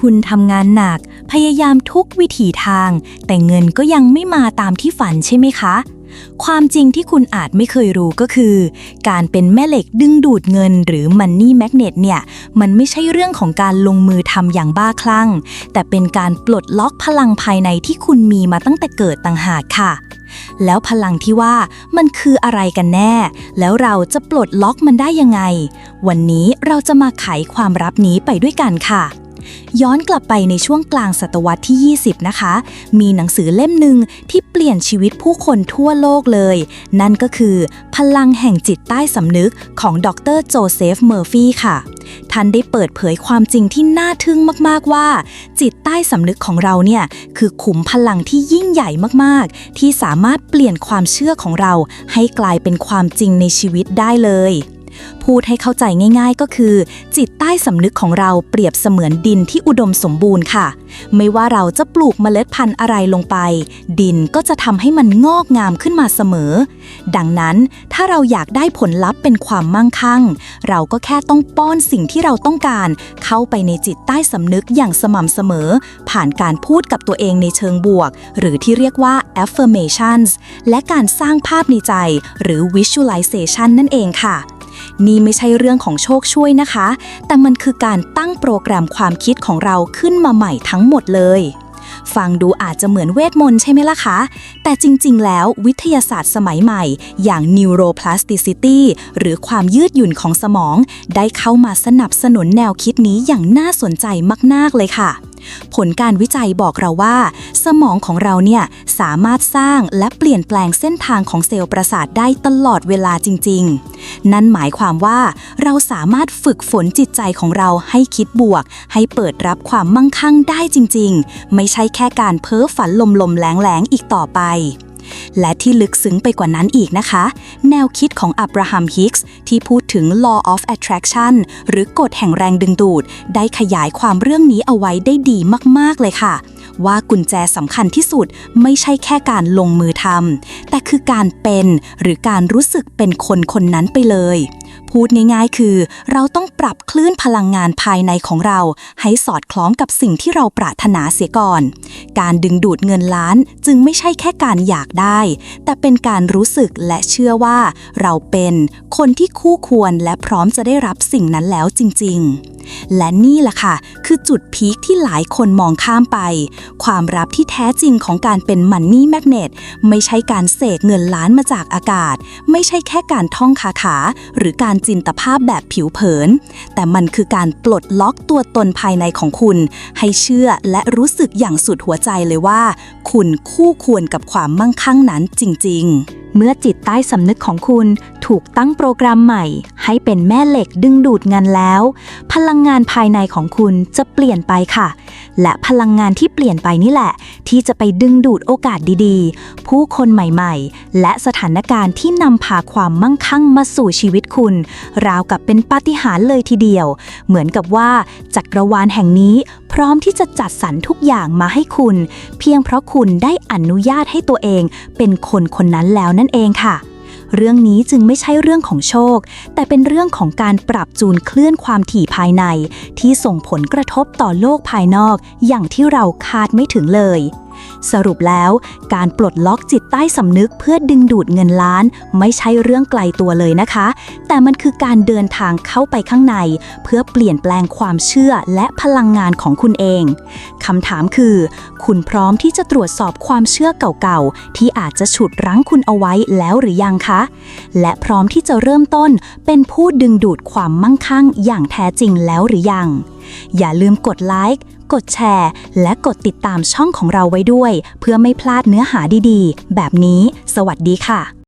คุณทำงานหนัก พยายามทุกวิถีทาง แต่เงินก็ยังไม่มาตามที่ฝันใช่ไหมคะ ความจริงที่คุณอาจไม่เคยรู้ก็คือ การเป็นแม่เหล็กดึงดูดเงินหรือ Money Magnet เนี่ย มันไม่ใช่เรื่องของการลงมือทำอย่างบ้าคลั่ง แต่เป็นการปลดล็อกพลังภายในที่คุณมีมาตั้งแต่เกิดต่างหากค่ะแล้วพลังที่ว่ามันคืออะไรกันแน่ แล้วเราจะปลดล็อกมันได้ยังไง วันนี้เราจะมาไขความลับนี้ไปด้วยกันค่ะ ย้อนกลับไปในช่วงกลางศตวรรษที่ 20 นะคะ มีหนังสือเล่มหนึ่งที่เปลี่ยนชีวิตผู้คนทั่วโลกเลย นั่นก็คือ พลังแห่งจิตใต้สำนึกของดรโจเซฟ เมอร์ฟี่ค่ะ ท่านได้เปิดเผยความจริงที่น่าทึ่งมากๆว่า จิตใต้สำนึกของเราเนี่ย คือขุมพลังที่ยิ่งใหญ่มากๆ ที่สามารถเปลี่ยนความเชื่อของเราให้กลายเป็นความจริงในชีวิตได้เลย พูดให้เข้าใจง่าย ๆ ก็คือ จิตใต้สำนึกของเราเปรียบเสมือนดินที่อุดมสมบูรณ์ค่ะ ไม่ว่าเราจะปลูกเมล็ดพันธุ์อะไรลงไป ดินก็จะทำให้มันงอกงามขึ้นมาเสมอ ดังนั้นถ้าเราอยากได้ผลลัพธ์เป็นความมั่งคั่ง เราก็แค่ต้องป้อนสิ่งที่เราต้องการ เข้าไปในจิตใต้สำนึกอย่างสม่ำเสมอ ผ่านการพูดกับตัวเองในเชิงบวก หรือที่เรียกว่า affirmations และการสร้างภาพในใจ หรือ visualization นั่นเองค่ะ นี่ไม่ใช่เรื่องของโชคช่วยนะคะ แต่มันคือการตั้งโปรแกรมความคิดของเราขึ้นมาใหม่ทั้งหมดเลย ฟังดูอาจจะเหมือนเวทมนต์ใช่ไหมล่ะคะ แต่จริงๆ แล้ววิทยาศาสตร์สมัยใหม่ อย่าง neuroplasticity หรือความยืดหยุ่นของสมอง ได้เข้ามาสนับสนุนแนวคิดนี้อย่างน่าสนใจมากๆ เลยค่ะผลการวิจัยบอกเราว่า สมองของเราเนี่ยสามารถสร้างและเปลี่ยนแปลงเส้นทางของเซลล์ประสาทได้ตลอดเวลาจริง ๆ นั่นหมายความว่าเราสามารถฝึกฝนจิตใจของเราให้คิดบวก ให้เปิดรับความมั่งคั่งได้จริง ๆ ไม่ใช่แค่การเพ้อฝันลมๆแรงๆ อีกต่อไปและที่ลึกซึ้งไปกว่านั้นอีกนะคะ แนวคิดของอับราฮัมฮิกส์ที่พูดถึง law of attraction หรือกฎแห่งแรงดึงดูด ได้ขยายความเรื่องนี้เอาไว้ได้ดีมาก ๆ เลยค่ะ ว่ากุญแจสำคัญที่สุดไม่ใช่แค่การลงมือทำแต่คือการเป็นหรือการรู้สึกเป็นคนคนนั้นไปเลย พูดง่ายๆ คือ เราต้องปรับคลื่นพลังงานภายในของเรา ให้สอดคล้องกับสิ่งที่เราปรารถนาเสียก่อน การดึงดูดเงินล้านจึงไม่ใช่แค่การอยากได้ แต่เป็นการรู้สึกและเชื่อว่า เราเป็นคนที่คู่ควรและพร้อมจะได้รับสิ่งนั้นแล้วจริง ๆ และนี่แหละค่ะ คือจุดพีคที่หลายคนมองข้ามไปความรับที่แท้จริงของการเป็นมันนี่แมกเนตไม่ใช่การเสกเงินล้านมาจากอากาศ ไม่ใช่แค่การท่องคาถาหรือการจินตภาพแบบผิวเผิน แต่มันคือการปลดล็อกตัวตนภายในของคุณ ให้เชื่อและรู้สึกอย่างสุดหัวใจเลยว่า คุณคู่ควรกับความมั่งคั่งนั้นจริง ๆ เมื่อจิตใต้สำนึกของคุณ ถูกตั้งโปรแกรมใหม่ ให้เป็นแม่เหล็กดึงดูดเงินแล้ว พลังงานภายในของคุณจะเปลี่ยนไปค่ะ และพลังงานที่เปลี่ยนไปนี่แหละ ที่จะไปดึงดูดโอกาสดีๆ ผู้คนใหม่ๆ และสถานการณ์ที่นำพาความมั่งคั่งมาสู่ชีวิตคุณ ราวกับเป็นปาฏิหาริย์เลยทีเดียว เหมือนกับว่าจักรวาลแห่งนี้พร้อมที่จะจัดสรรทุกอย่างมาให้คุณ เพียงเพราะคุณได้อนุญาตให้ตัวเองเป็นคนคนนั้นแล้วนั่นเองค่ะ เรื่องนี้จึงไม่ใช่เรื่องของโชค แต่เป็นเรื่องของการปรับจูนเคลื่อนความถี่ภายใน ที่ส่งผลกระทบต่อโลกภายนอกอย่างที่เราคาดไม่ถึงเลย สรุปแล้ว การปลดล็อกจิตใต้สำนึกเพื่อดึงดูดเงินล้าน ไม่ใช่เรื่องไกลตัวเลยนะคะ แต่มันคือการเดินทางเข้าไปข้างใน เพื่อเปลี่ยนแปลงความเชื่อและพลังงานของคุณเองคำถามคือ คุณพร้อมที่จะตรวจสอบความเชื่อเก่าๆ ที่อาจจะฉุดรั้งคุณเอาไว้แล้วหรือยังคะ และพร้อมที่จะเริ่มต้นเป็นผู้ดึงดูดความมั่งคั่งอย่างแท้จริงแล้วหรือยัง อย่าลืมกดไลค์ กดแชร์ และกดติดตามช่องของเราไว้ด้วย เพื่อไม่พลาดเนื้อหาดีๆ แบบนี้ สวัสดีค่ะ